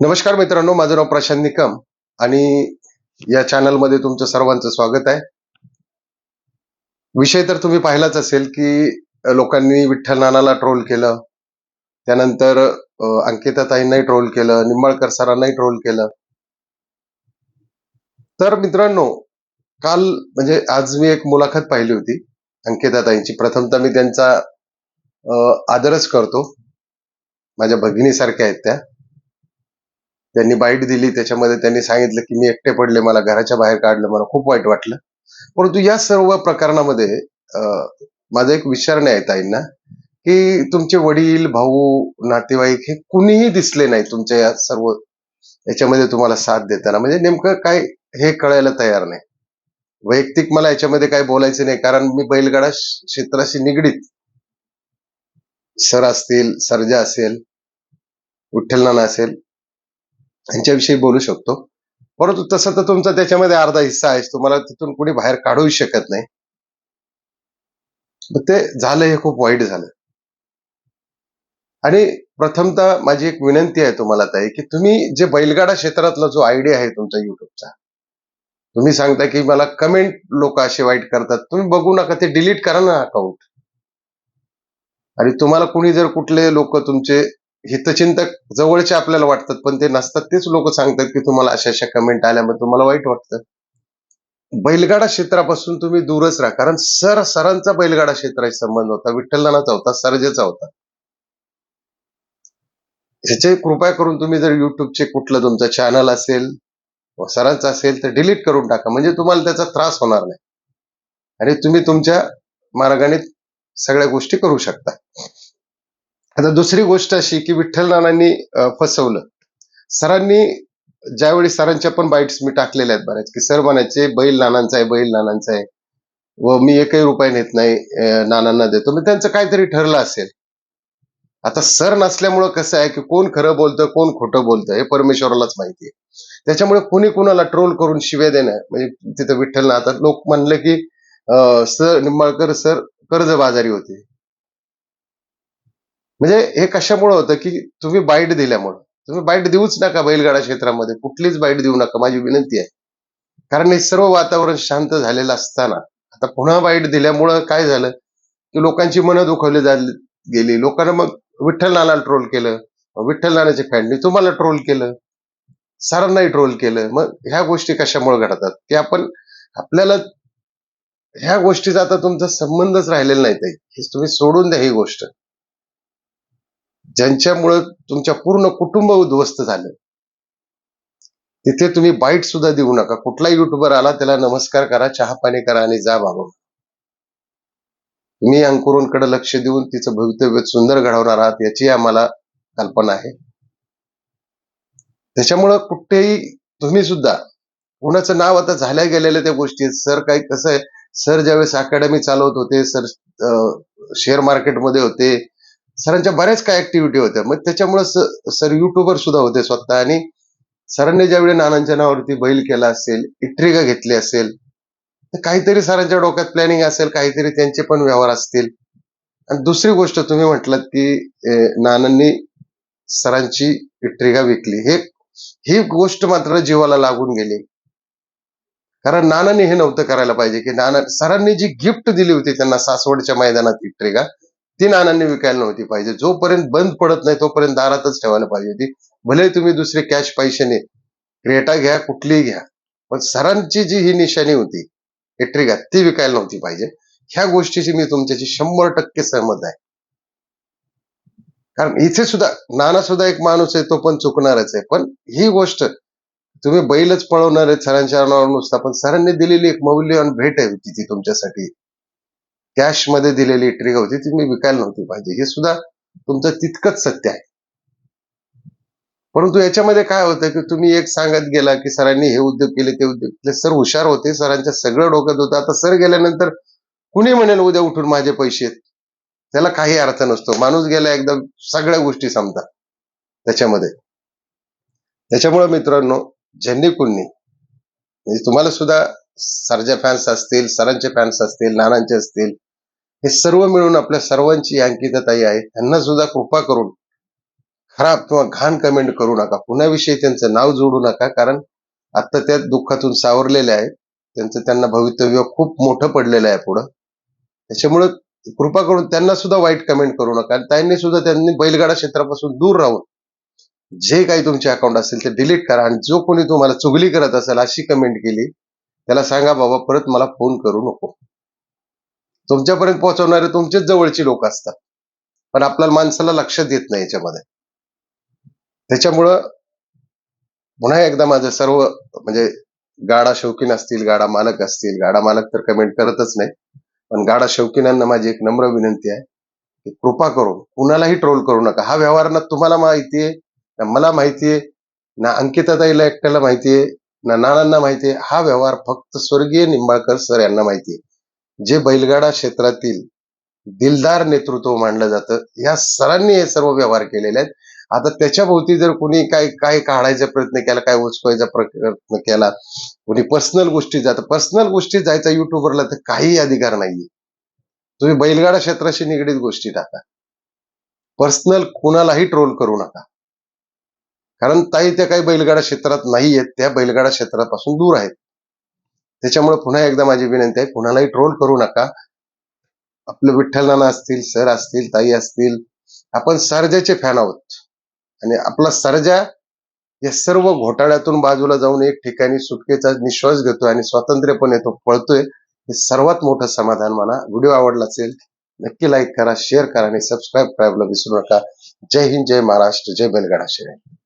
नमस्कार मित्रांनो माझं नाव प्रशांत निकम आणि या चॅनलमध्ये तुमचं सर्वांचं स्वागत आहे. विषय तर तुम्ही पाहिलाच असेल की लोकांनी विठ्ठल नानाला ट्रोल केलं त्यानंतर अ, अंकिताताईंनाही ट्रोल केलं निंबाळकर सरांनाही ट्रोल केलं. तर मित्रांनो काल म्हणजे आज मी एक मुलाखत पाहिली होती अंकिताताईंची. प्रथमतः मी त्यांचा आदरच करतो. माझ्या भगिनीसारख्या आहेत त्या. त्यांनी बाईट दिली त्याच्यामध्ये त्यांनी सांगितलं की मी एकटे पडले मला घराच्या बाहेर काढलं मला खूप वाईट वाटलं. परंतु या सर्व प्रकरणामध्ये माझं एक विचारणे आहे ताईंना की तुमचे वडील भाऊ नातेवाईक हे कुणीही दिसले नाही तुमच्या या सर्व याच्यामध्ये तुम्हाला साथ देताना. म्हणजे नेमकं काय हे कळायला तयार नाही. वैयक्तिक मला याच्यामध्ये काय बोलायचं नाही कारण मी बैलगाडा क्षेत्राशी निगडीत. सर असतील सर्जा असेल विठ्ठल नाना असेल यांच्याविषयी बोलू शकतो. परंतु तसं तर तुमचा त्याच्यामध्ये अर्धा हिस्सा आहे. तुम्हाला तिथून कुणी बाहेर काढूही शकत नाही. ते झालं हे खूप वाईट झालं. आणि प्रथमतः माझी एक विनंती आहे तुम्हाला ताई की तुम्ही जे बैलगाडा क्षेत्रातला जो आयडिया आहे तुमचा युट्यूबचा तुम्ही सांगता की मला कमेंट लोक असे वाईट करतात. तुम्ही बघू नका ते डिलीट करा ना अकाउंट आणि तुम्हाला कुणी जर कुठले लोक तुमचे हितचिंतक जवळचे आपल्याला वाटतात पण ते नसतात तेच लोक सांगतात की तुम्हाला अशा अशा कमेंट आल्यामुळे तुम्हाला वाईट वाटतं. बैलगाडा क्षेत्रापासून तुम्ही दूरच राहा कारण सर सरांचा बैलगाडा क्षेत्राशी संबंध होता विठ्ठलनाचा होता सर्जेचा होता. ह्याचे कृपया करून तुम्ही जर युट्यूबचे कुठलं तुमचं चॅनल असेल सरांचं असेल तर डिलीट करून टाका म्हणजे तुम्हाला त्याचा त्रास होणार नाही. आणि तुम्ही तुमच्या मार्गाने सगळ्या गोष्टी करू शकता. आता दुसरी गोष्ट अशी की विठ्ठल नानांनी फसवलं. सरांनी ज्यावेळी सरांच्या पण बाईट्स मी टाकलेल्या आहेत बऱ्याच की सर म्हणायचे बैल नानांचा आहे बैल नानांचा आहे. व मी एकही रुपये नेत नाही नानांना देतो. मी त्यांचं काहीतरी ठरलं असेल. आता सर नसल्यामुळं कसं आहे की कोण खरं बोलतं कोण खोटं बोलतं हे परमेश्वरालाच माहिती आहे. त्याच्यामुळे कोणी कोणाला ट्रोल करून शिव्या देणं म्हणजे तिथं विठ्ठल आता लोक म्हणले की सर निंबाळकर सर कर्जबाजारी होते. म्हणजे हे कशामुळे होतं की तुम्ही बाईट दिल्यामुळं? तुम्ही बाईट देऊच नका बैलगाडा क्षेत्रामध्ये. कुठलीच बाईट देऊ नका. माझी विनंती आहे. कारण हे सर्व वातावरण शांत झालेलं असताना आता पुन्हा बाईट दिल्यामुळं काय झालं? की लोकांची मनं दुखवली झाली गेली. लोकांना मग विठ्ठल नानाला ट्रोल केलं. विठ्ठल नानाचे फॅननी तुम्हाला ट्रोल केलं. सरांनाही ट्रोल केलं. मग ह्या गोष्टी कशामुळे घडतात? की आपण आपल्याला ह्या गोष्टीचा आता तुमचा संबंधच राहिलेला नाही ताई. हे तुम्ही सोडून द्या ही गोष्ट. ज्यांच्यामुळं तुमच्या पूर्ण कुटुंब उद्ध्वस्त झालं. तिथे तुम्ही बाईट सुद्धा देऊ नका. कुठला युट्यूबर आला त्याला नमस्कार करा चहा पाणी करा आणि जा बाबा. मी अंकुरणकडे लक्ष देऊन तिचं भवितव्य सुंदर घडवणार आहात याची आम्हाला कल्पना आहे. त्याच्यामुळं कुठेही तुम्ही सुद्धा कुणाचं नाव आता झाल्या गेलेल्या त्या गोष्टी आहेत. सर काही कसं आहे सर ज्यावेळेस अकॅडमी चालवत होते सर शेअर मार्केटमध्ये होते सरांच्या बऱ्याच काय ऍक्टिव्हिटी होत्या. मग त्याच्यामुळे सर युट्यूबर सुद्धा होते स्वतः आणि सरांनी ज्यावेळी नानांच्या नावावरती बैल केला असेल इट्रिगा घेतली असेल तर काहीतरी सरांच्या डोक्यात प्लॅनिंग असेल काहीतरी त्यांचे पण व्यवहार असतील. आणि दुसरी गोष्ट तुम्ही म्हटलात की नानांनी सरांची इट्रिगा विकली. हे ही गोष्ट मात्र जीवाला लागून गेली. कारण नानांनी हे नव्हतं करायला पाहिजे की नाना सरांनी जी गिफ्ट दिली होती त्यांना सासवडच्या मैदानात इट्रिगा ती नानांनी विकायला नव्हती पाहिजे. जोपर्यंत बंद पडत नाही तोपर्यंत दारातच ठेवायला पाहिजे होती. भले तुम्ही दुसरे कॅश पैशाने क्रेटा घ्या कुठलीही घ्या पण सरांची जी ही निशाणी होती एट्रिका ती विकायला नव्हती पाहिजे. ह्या गोष्टीची मी तुमच्याशी शंभर टक्के सहमत आहे. कारण इथे सुद्धा नाना सुद्धा एक माणूस आहे तो पण चुकणारच आहे. पण ही गोष्ट तुम्ही बैलच पळवणार आहेत सरांच्या नुसता पण सरांनी दिलेली एक मौल्यवान भेट आहे होती ती तुमच्यासाठी. कॅशमध्ये दिलेली ट्रिगा होती ती मी विकायला नव्हती पाहिजे. हे सुद्धा तुमचं तितकंच सत्य आहे. परंतु याच्यामध्ये काय होतं की तुम्ही एक सांगत गेला की सरांनी हे उद्योग केले ते उद्योग केले. सर हुशार होते सरांच्या सगळं डोक्यात होतं आता सर गेल्यानंतर कुणी म्हणेल उद्या उठून माझे पैसे आहेत? त्याला काही अर्थ नसतो. माणूस गेला एकदा सगळ्या गोष्टी संपतात त्याच्यामध्ये. त्याच्यामुळे मित्रांनो ज्यांनी कुणी म्हणजे तुम्हाला सुद्धा सरच्या फॅन्स असतील सरांचे फॅन्स असतील नानांचे असतील हे सर्व मिळून आपल्या सर्वांची अंकितताई आहे. त्यांना सुद्धा कृपा करून खराब किंवा घाण कमेंट करू नका. पुण्याविषयी त्यांचं नाव जोडू नका कारण आता त्या दुःखातून सावरलेले आहेत. त्यांचं त्यांना भवितव्य खूप मोठं पडलेलं आहे पुढं. त्याच्यामुळं कृपा करून त्यांना सुद्धा वाईट कमेंट करू नका. आणि त्यांनी सुद्धा त्यांनी बैलगाडा क्षेत्रापासून दूर राहून जे काही तुमचे अकाउंट असेल ते डिलीट करा. आणि जो कोणी तुम्हाला चुगली करत असेल अशी कमेंट केली त्याला सांगा बाबा परत मला फोन करू नको. तुमच्यापर्यंत पोहोचवणारे तुमचेच जवळची लोक असतात. पण आपल्याला माणसाला लक्षात येत नाही याच्यामध्ये. त्याच्यामुळं पुन्हा एकदा माझं सर्व म्हणजे गाडा शौकीन असतील गाडा मालक असतील गाडा मालक तर कमेंट करतच नाही. पण गाडा शौकीनांना माझी एक नम्र विनंती आहे की कृपा करून कुणालाही ट्रोल करू नका. हा व्यवहार ना तुम्हाला माहितीये ना मला माहितीये ना अंकिताताईला एकट्याला माहितीये ना नानांना माहितीये हा व्यवहार फक्त स्वर्गीय निंबाळकर सर यांना माहितीये जे बैलगाडा क्षेत्रातील दिलदार नेतृत्व मानलं जातं या सरांनी हे सर्व व्यवहार केलेले आहेत. आता त्याच्या भोवती जर कोणी काय काय काढायचा प्रयत्न केला काय उचकायचा प्रयत्न केला कोणी पर्सनल गोष्टी जात पर्सनल गोष्टी जायचा युट्यूबरला तर काही अधिकार नाहीये. तुम्ही बैलगाडा क्षेत्राशी निगडीत गोष्टी टाका. पर्सनल कुणालाही ट्रोल करू नका. कारण ताई त्या काही बैलगाडा क्षेत्रात नाही आहेत त्या बैलगाडा क्षेत्रापासून दूर आहेत. त्याच्यामुळे पुन्हा एकदा माझी विनंती आहे कुणालाही ट्रोल करू नका. आपले विठ्ठल नाना असतील सर असतील ताई असतील आपण सर्जाचे फॅन आहोत. आणि आपला सर्जा या सर्व घोटाळ्यातून बाजूला जाऊन एक ठिकाणी सुटकेचा निश्वास घेतो आणि स्वातंत्र्यपणे तो पळतोय हे सर्वात मोठं समाधान मला. व्हिडिओ आवडला असेल नक्की लाईक करा शेअर करा आणि सबस्क्राईब करायला विसरू नका. जय हिंद जय महाराष्ट्र जय बैलगाडा शर्यत